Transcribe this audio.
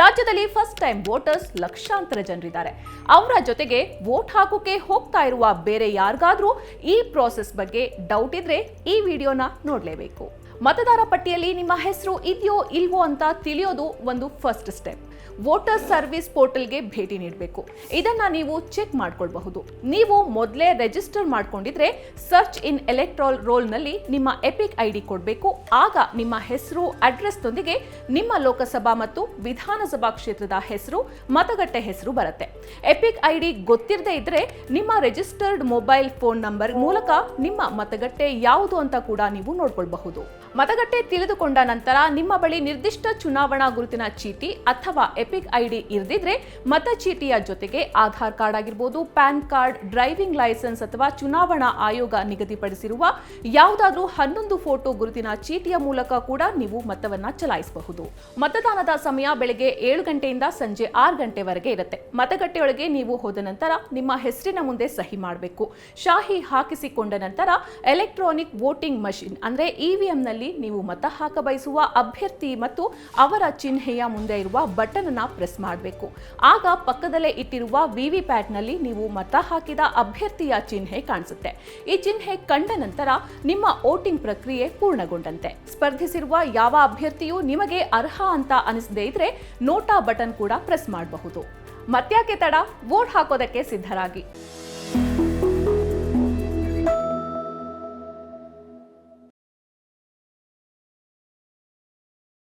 ರಾಜ್ಯದಲ್ಲಿ first time voters ಲಕ್ಷಾಂತರ ಜನರಿದ್ದಾರೆ. ಅವರ ಜೊತೆಗೆ ವೋಟ್ ಹಾಕೋಕೆ ಹೋಗ್ತಾ ಇರುವ ಬೇರೆ ಯಾರಿಗಾದ್ರೂ ಈ ಪ್ರೋಸೆಸ್ ಬಗ್ಗೆ ಡೌಟ್ ಇದ್ರೆ ಈ ವಿಡಿಯೋನ ನೋಡಲೇಬೇಕು. ಮತದಾರ ಪಟ್ಟಿಯಲ್ಲಿ ನಿಮ್ಮ ಹೆಸರು ಇದೆಯೋ ಇಲ್ವೋ ಅಂತ ತಿಳಿಯೋದು ಒಂದು ಫಸ್ಟ್ ಸ್ಟೆಪ್ ವೋಟರ್ ಸರ್ವಿಸ್ ಪೋರ್ಟಲ್ಗೆ ಭೇಟಿ ನೀಡಬೇಕು. ಇದನ್ನು ನೀವು ಚೆಕ್ ಮಾಡ್ಕೊಳ್ಬಹುದು. ನೀವು ಮೊದಲೇ ರಿಜಿಸ್ಟರ್ ಮಾಡ್ಕೊಂಡಿದ್ರೆ ಸರ್ಚ್ ಇನ್ ಎಲೆಕ್ಟ್ರಾಲ್ ರೋಲ್ನಲ್ಲಿ ನಿಮ್ಮ ಎಪಿಕ್ ಐ ಡಿ ಕೊಡಬೇಕು. ಆಗ ನಿಮ್ಮ ಹೆಸರು ಅಡ್ರೆಸ್ನೊಂದಿಗೆ ನಿಮ್ಮ ಲೋಕಸಭಾ ಮತ್ತು ವಿಧಾನಸಭಾ ಕ್ಷೇತ್ರದ ಹೆಸರು, ಮತಗಟ್ಟೆ ಹೆಸರು ಬರುತ್ತೆ. ಎಪಿಕ್ ಐ ಡಿ ಗೊತ್ತಿರದೇ ಇದ್ರೆ ನಿಮ್ಮ ರಿಜಿಸ್ಟರ್ಡ್ ಮೊಬೈಲ್ ಫೋನ್ ನಂಬರ್ ಮೂಲಕ ನಿಮ್ಮ ಮತಗಟ್ಟೆ ಯಾವುದು ಅಂತ ಕೂಡ ನೀವು ನೋಡ್ಕೊಳ್ಬಹುದು. ಮತಗಟ್ಟೆ ತಿಳಿದುಕೊಂಡ ನಂತರ ನಿಮ್ಮ ಬಳಿ ನಿರ್ದಿಷ್ಟ ಚುನಾವಣಾ ಗುರುತಿನ ಚೀಟಿ ಅಥವಾ ಎಪಿಕ್ ಐಡಿ ಇರದಿದ್ರೆ ಮತಚೀಟಿಯ ಜೊತೆಗೆ ಆಧಾರ್ ಕಾರ್ಡ್ ಆಗಿರ್ಬೋದು, ಪ್ಯಾನ್ ಕಾರ್ಡ್, ಡ್ರೈವಿಂಗ್ ಲೈಸೆನ್ಸ್ ಅಥವಾ ಚುನಾವಣಾ ಆಯೋಗ ನಿಗದಿಪಡಿಸಿರುವ ಯಾವುದಾದ್ರೂ ಹನ್ನೊಂದು ಫೋಟೋ ಗುರುತಿನ ಚೀಟಿಯ ಮೂಲಕ ಕೂಡ ನೀವು ಮತವನ್ನ ಚಲಾಯಿಸಬಹುದು. ಮತದಾನದ ಸಮಯ ಬೆಳಗ್ಗೆ ಏಳು ಗಂಟೆಯಿಂದ ಸಂಜೆ ಆರು ಗಂಟೆವರೆಗೆ ಇರುತ್ತೆ. ಮತಗಟ್ಟೆಯೊಳಗೆ ನೀವು ಹೋದ ನಂತರ ನಿಮ್ಮ ಹೆಸರಿನ ಮುಂದೆ ಸಹಿ ಮಾಡಬೇಕು. ಶಾಹಿ ಹಾಕಿಸಿಕೊಂಡ ನಂತರ ಎಲೆಕ್ಟ್ರಾನಿಕ್ ವೋಟಿಂಗ್ ಮಷಿನ್ ಅಂದ್ರೆ ಇವಿಎಂನಲ್ಲಿ ನೀವು ಮತ ಹಾಕ ಬಯಸುವ ಅಭ್ಯರ್ಥಿ ಮತ್ತು ಅವರ ಚಿಹ್ನೆಯ ಮುಂದೆ ಇರುವ ಬಟನ್ ಅನ್ನ ಪ್ರೆಸ್ ಮಾಡಬೇಕು. ಆಗ ಪಕ್ಕದಲ್ಲೇ ಇಟ್ಟಿರುವ ವಿವಿ ಪ್ಯಾಡ್ನಲ್ಲಿ ನೀವು ಮತ ಹಾಕಿದ ಅಭ್ಯರ್ಥಿಯ ಚಿಹ್ನೆ ಕಾಣಿಸುತ್ತೆ. ಈ ಚಿಹ್ನೆ ಕಂಡ ನಂತರ ನಿಮ್ಮ ವೋಟಿಂಗ್ ಪ್ರಕ್ರಿಯೆ ಪೂರ್ಣಗೊಂಡಂತೆ. ಸ್ಪರ್ಧಿಸಿರುವ ಯಾವ ಅಭ್ಯರ್ಥಿಯು ನಿಮಗೆ ಅರ್ಹ ಅಂತ ಅನಿಸದೇ ಇದ್ರೆ ನೋಟಾ ಬಟನ್ ಕೂಡ ಪ್ರೆಸ್ ಮಾಡಬಹುದು. ಮತ್ಯಾಕೆ ತಡ? ವೋಟ್ ಹಾಕೋದಕ್ಕೆ ಸಿದ್ಧರಾಗಿ.